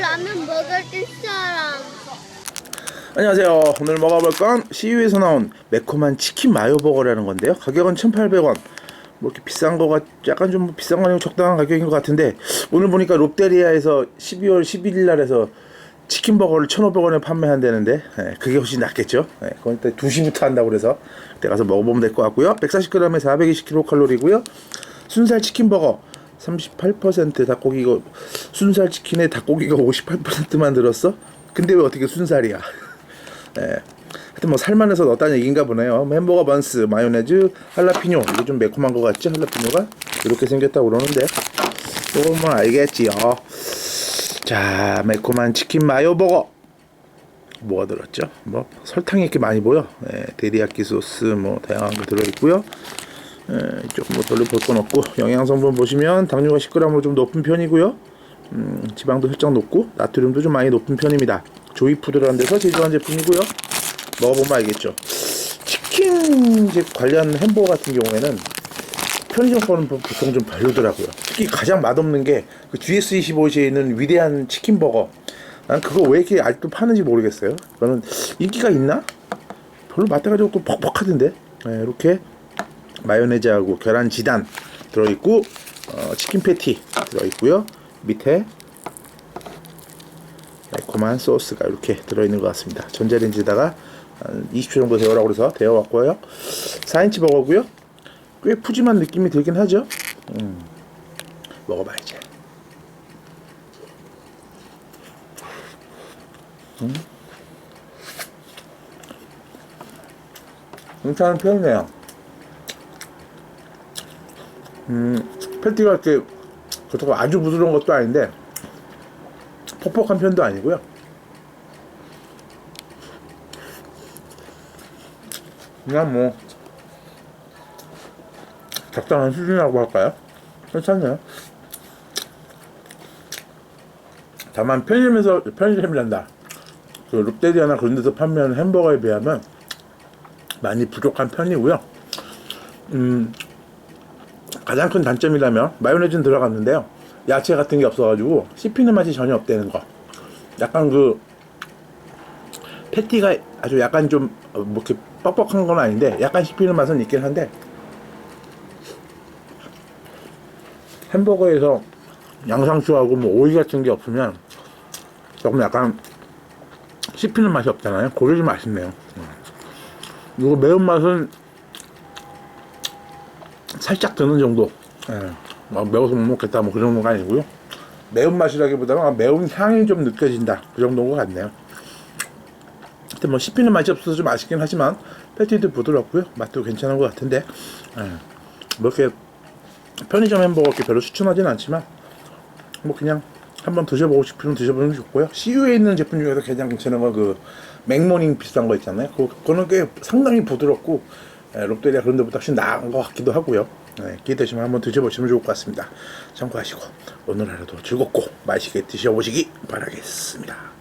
라면 먹을 사람. 안녕하세요. 오늘 먹어볼 건 CU에서 나온 매콤한 치킨 마요 버거라는 건데요. 가격은 1,800원. 뭐 이렇게 비싼 거가 약간 좀 비싼 거 아니고 적당한 가격인 것 같은데 오늘 보니까 롯데리아에서 12월 11일 날에서 치킨 버거를 1,500원에 판매한다는데 예, 그게 훨씬 낫겠죠. 예, 그건 일단 2시부터 한다고 그래서 그때 가서 먹어보면 될 것 같고요. 140g에 420kcal이고요. 순살 치킨 버거 38% 닭고기 이거 순살 치킨에 닭고기가 58%만 들었어? 근데 왜 어떻게 순살이야? 예. 하여튼 뭐 살만해서 넣었다는 얘기인가 보네요. 햄버거 번스, 마요네즈, 할라피뇨 이게 좀 매콤한 것 같지? 할라피뇨가 이렇게 생겼다고 그러는데 이거 뭐 알겠지요. 자 매콤한 치킨 마요 버거 뭐가 들었죠? 뭐 설탕이 이렇게 많이 보여. 예, 데리야끼 소스 뭐 다양한 거 들어 있고요. 예, 조금 뭐 별로 볼 건 없고 영양 성분 보시면 당류가 10g으로 좀 높은 편이고요. 음, 지방도 살짝 높고 나트륨도 좀 많이 높은 편입니다. 조이푸드라는 데서 제조한 제품이고요. 먹어보면 알겠죠. 치킨 관련 햄버거 같은 경우에는 편의점 거는 보- 보통 좀 별로더라고요. 특히 가장 맛없는 게 그 GS25시에 있는 위대한 치킨 버거. 난 그거 왜 이렇게 아직도 파는지 모르겠어요. 그거는 인기가 있나? 별로 맛대가지고 또 퍽퍽하던데. 네, 이렇게 마요네즈하고 계란 지단 들어있고 어, 치킨 패티 들어있고요. 밑에 매콤한 소스가 이렇게 들어있는 것 같습니다. 전자레인지에다가 한 20초 정도 데우라고 그래서 데워왔고요. 4인치 버거고요. 꽤 푸짐한 느낌이 들긴 하죠. 음, 먹어봐야지. 음. 괜찮은 편이네요. 음, 패티가 이렇게 그렇다고 아주 부드러운 것도 아닌데 퍽퍽한 편도 아니고요. 그냥 뭐 적당한 수준이라고 할까요? 괜찮네요. 다만 편의점에서 편의점이란다. 그 롯데리아나 그런 데서 판매하는 햄버거에 비하면 많이 부족한 편이고요. 음, 가장 큰 단점이라면 마요네즈는 들어갔는데요. 야채 같은 게 없어가지고 씹히는 맛이 전혀 없다는 거. 약간 그 패티가 아주 약간 좀뭐 이렇게 뻑뻑한 건 아닌데 약간 씹히는 맛은 있긴 한데 햄버거에서 양상추하고 뭐 오이 같은 게 없으면 조금 약간 씹히는 맛이 없잖아요. 그게 좀 아쉽네요. 이거 매운맛은 살짝 드는 정도. 예. 뭐 매워서 못 먹겠다 뭐 그 정도가 아니고요. 매운맛이라기보다는 매운 향이 좀 느껴진다. 그 정도인 것 같네요. 하여튼 뭐 씹히는 맛이 없어서 좀 아쉽긴 하지만 패티도 부드럽고요. 맛도 괜찮은 것 같은데 예. 뭐 이렇게 편의점 햄버거 이렇게 별로 추천하진 않지만 뭐 그냥 한번 드셔보고 싶으면 드셔보면 좋고요. CU에 있는 제품 중에서 가장 괜찮은 건 그 맥모닝 비싼 거 있잖아요. 그거, 그거는 꽤 상당히 부드럽고 에, 롯데리아 그런 데보다 훨씬 나은 것 같기도 하고요. 네, 기회 되시면 한번 드셔보시면 좋을 것 같습니다. 참고하시고 오늘 하루도 즐겁고 맛있게 드셔보시기 바라겠습니다.